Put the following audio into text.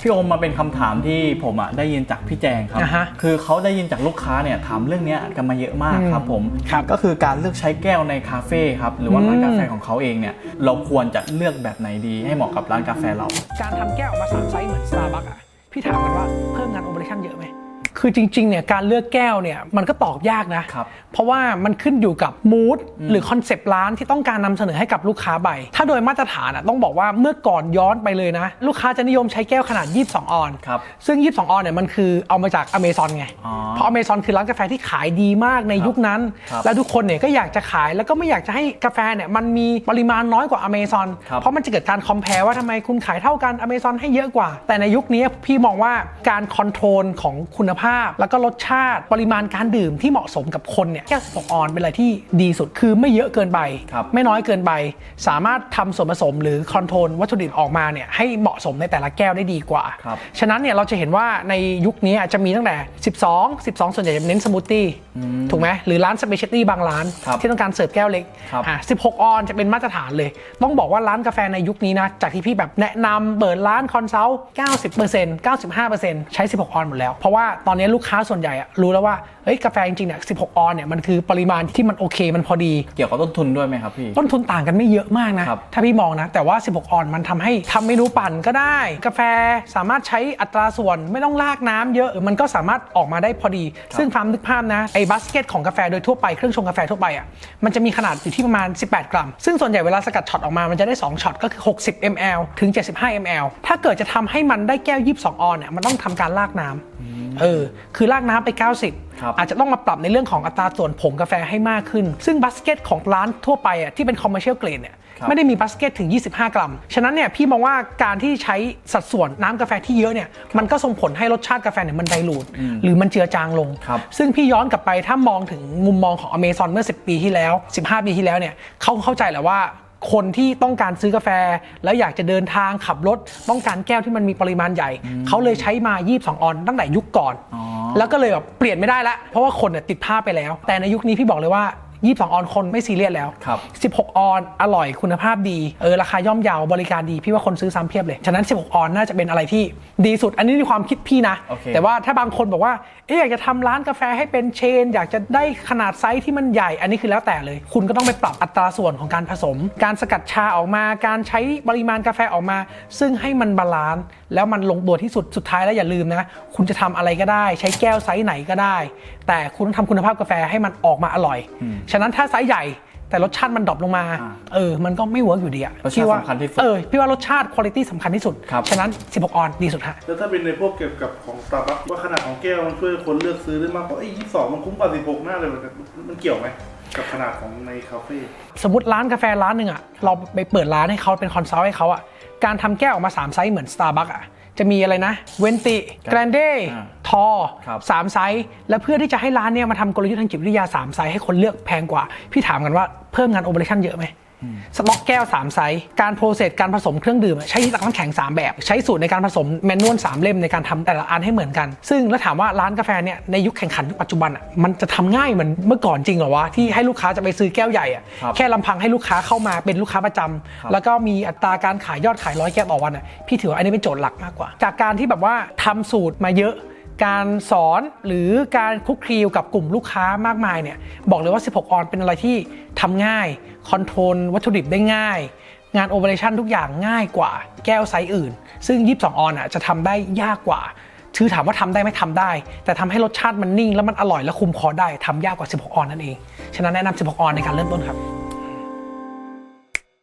พี่โอมมาเป็นคำถามที่ผมอะได้ยินจากพี่แจงครับอ่าฮะคือเขาได้ยินจากลูกค้าเนี่ยถามเรื่องเนี้ยกันมาเยอะมากอืมครับผมครับก็คือการเลือกใช้แก้วในคาเฟ่ครับหรือว่าร้านอืมกาแฟของเขาเองเนี่ยเราควรจะเลือกแบบไหนดี ให้เหมาะกับร้านกาแฟเรา การทำแก้วออกมาสามไซส์เหมือน Starbucks อะพี่ถามกันว่าเพิ่มงานโอเปอเรชั่นเยอะไหม คือจริงๆเนี่ยการเลือกแก้วเนี่ยมันก็ตอบยากนะครับเพราะว่ามันขึ้นอยู่กับมูดหรือคอนเซปต์ร้านที่ต้องการนำเสนอให้กับลูกค้าใบ ถ้าโดยมาตรฐานอะต้องบอกว่าเมื่อก่อนย้อนไปเลยนะ ลูกค้าจะนิยมใช้แก้วขนาด 22 ออนครับซึ่ง 22 ออนเนี่ยมันคือเอามาจากอเมซอนไงอ๋อเพราะอเมซอนคือร้านกาแฟที่ขายดีมากในยุคนั้นครับและทุกคนเนี่ยก็อยากจะขายแล้วก็ไม่อยากจะให้กาแฟเนี่ยมันมีปริมาณน้อยกว่าอเมซอนครับเพราะมันจะเกิดการคอมเพลว่าทำไมคุณขายเท่ากันอเมซอนให้เยอะกว่า แต่ในยุคนี้พี่มองว่าการคอนโทรลของคุณภาพแล้วก็รสชาติปริมาณการดื่มที่เหมาะสมกับคนเนี่ยแก้ว16ออนเป็นอะไรที่ดีสุดคือไม่เยอะเกินไป ครับ ไม่น้อยเกินไป สามารถทำส่วนผสมหรือคอนโทรลวัตถุดิบออกมาเนี่ยให้เหมาะสมในแต่ละแก้วได้ดีกว่า ครับ ฉะนั้นเนี่ยเราจะเห็นว่าในยุคนี้จะมีตั้งแต่ 12 12 ส่วนใหญ่จะเน้นสมูทตี้ถูกไหมหรือร้านสเปเชียลตี้บางร้าน ครับที่ต้องการเสิร์ฟแก้วเล็กครับอะ16 ออนจะเป็นมาตรฐานเลย ต้องบอกว่าร้านกาแฟในยุคนี้นะ จากที่พี่แบบแนะนำเปิดร้านคอนซัลท์90% 95%ใช้ 16 ออนหมดแล้ว เพราะว่าตอนนี้ลูกค้าส่วนใหญ่อะรู้แล้วว่าเฮ้ยกาแฟจริงๆเนี่ย16 ออนเนี่ยมันคือปริมาณที่มันโอเคมันพอดี เกี่ยวกับต้นทุนด้วยไหมครับพี่ ต้นทุนต่างกันไม่เยอะมากนะ ครับ ถ้าพี่มองนะ แต่ว่า 16 ออนมันทำให้ทำเมนูปั่นก็ได้ กาแฟสามารถใช้อัตราส่วนไม่ต้องลากน้ำเยอะ มันก็สามารถออกมาได้พอดี ซึ่งความนึกภาพนะ ไอ้บัสเกตของกาแฟโดยทั่วไปเครื่องชงกาแฟทั่วไปอะ มันจะมีขนาดอยู่ที่ประมาณ 18 กรัม ซึ่งส่วนใหญ่เวลาสกัดช็อตออกมา มันจะได้ 2 ช็อตก็คือ 60 ml ถึง 75 ml ถ้าเกิดจะทำให้มันได้แก้ว 22 ออนเนี่ย มันต้องทำการลากน้ำ เออคือลากน้ำไป 90ครับอาจจะต้องมาปรับในเรื่องของอัตราส่วนผงกาแฟให้มากขึ้น ซึ่งบัสเกตของร้านทั่วไปอะที่เป็นคอมเมอร์เชียลเกรดเนี่ยครับไม่ได้มีบัสเกตถึง 25 กรัม ฉะนั้นเนี่ยพี่มองว่าการที่ใช้สัดส่วนน้ำกาแฟที่เยอะเนี่ยมันก็ส่งผลให้รสชาติกาแฟเนี่ยมันไดลูดหรือมันเจือจางลงครับซึ่งพี่ย้อนกลับไปถ้ามองถึงมุมมองของอเมซอนเมื่อ 10 ปีที่แล้ว 15 ปีที่แล้วเนี่ยเขาเข้าใจแหละว่า คนที่ต้องการซื้อกาแฟ แล้วอยากจะเดินทางขับรถ ต้องการแก้วที่มันมีปริมาณใหญ่ เขาเลยใช้มา 22 ออนตั้งแต่ยุคก่อนอ๋อแล้วก็เลยแบบเปลี่ยนไม่ได้ละเพราะว่าคนเนี่ยติดภาพไปแล้ว แต่ในยุคนี้พี่บอกเลยว่า 22 ออนคนไม่ซีเรียสแล้วครับ16 ออนอร่อยคุณภาพดีเออราคาย่อมเยาวบริการดี พี่ว่าคนซื้อซ้ำเพียบเลย ฉะนั้น 16 ออนน่าจะเป็นอะไรที่ดีสุด อันนี้ในความคิดพี่นะโอเคแต่ว่าถ้าบางคนบอกว่าเอ๊ะอยากจะทำร้านกาแฟให้เป็นเชน อยากจะได้ขนาดไซส์ที่มันใหญ่ อันนี้คือแล้วแต่เลย คุณก็ต้องไปปรับอัตราส่วนของการผสม การสกัดชาออกมา การใช้ปริมาณกาแฟออกมา ซึ่งให้มันบาลานซ์แล้วมันลงตัวที่สุดสุดท้ายแล้วอย่าลืมนะ คุณจะทำอะไรก็ได้ ใช้แก้วไซส์ไหนก็ได้ แต่คุณต้องทำคุณภาพกาแฟให้มันออกมาอร่อยฉะนั้นถ้าไซส์ใหญ่แต่รสชาติมันดรอปลงมาอ่าเออ มันก็ไม่เวิร์กอยู่ดีอะรสชาติพี่ว่สำคัญที่สุดเออ พี่ว่ารสชาติคุณภาพสำคัญที่สุดครับฉะนั้น 16 ออนดีสุดฮะ แล้วถ้าเป็นในพวกเกี่ยวกับของสตาร์บัคว่าขนาดของแก้วมันช่วยคนเลือกซื้อได้มากกว่าไอ้ยี่สองมันคุ้มกว่าสิบหกหน้าเลยมันมันเกี่ยวไหมกับขนาดของในคาเฟ่ สมมติร้านกาแฟร้านหนึ่งอะเราไปเปิดร้านให้เขาเป็นคอนซัลท์ให้เขาอะการทำแก้วออกมา3ไซส์เหมือน Starbucks อะจะมีอะไรนะ เวนติ แกรนเดอ่า ทอครับสามไซส์แล้วเพื่อที่จะให้ร้านเนี่ยมาทำกลยุทธ์ทางจิตวิทยา3ไซส์ให้คนเลือกแพงกว่า พี่ถามกันว่าเพิ่มงานโอเปอเรชั่นเยอะไหมสต็อกแก้ว 3 ไซส์ การโปรเซสการผสมเครื่องดื่มอะใช้ตักน้ำแข็ง 3 แบบ ใช้สูตรในการผสมแมนนวล3เล่มในการทำแต่ละอันให้เหมือนกัน ซึ่งแล้วถามว่าร้านกาแฟเนี่ยในยุคแข่งขันยุคปัจจุบันอะมันจะทำง่ายเหมือนเมื่อก่อนจริงเหรอวะ ที่ให้ลูกค้าจะไปซื้อแก้วใหญ่อะครับแค่ลำพังให้ลูกค้าเข้ามาเป็นลูกค้าประจำครับแล้วก็มีอัตราการขายยอดขายร้อยแก้วต่อวันอะพี่ถือว่าอันนี้เป็นโจทย์หลักมากกว่า จากการที่แบบว่าทำสูตรมาเยอะ การสอนหรือการคุกคีกับกลุ่มลูกค้ามากมายเนี่ยบอกเลยว่า 16 ออนเป็นอะไรที่ทำง่าย คอนโทรลวัตถุดิบได้ง่าย งานโอเปอเรชั่นทุกอย่างง่ายกว่าแก้วไซส์อื่น ซึ่ง 22 ออนอะจะทำได้ยากกว่าคือถามว่าทำได้ไม่ทำได้ แต่ทำให้รสชาติมันนิ่ง แล้วมันอร่อยและคุมคอได้ทำยากกว่า 16 ออนนั่นเอง ฉะนั้นแนะนำ16 ออนในการเริ่มต้นครับ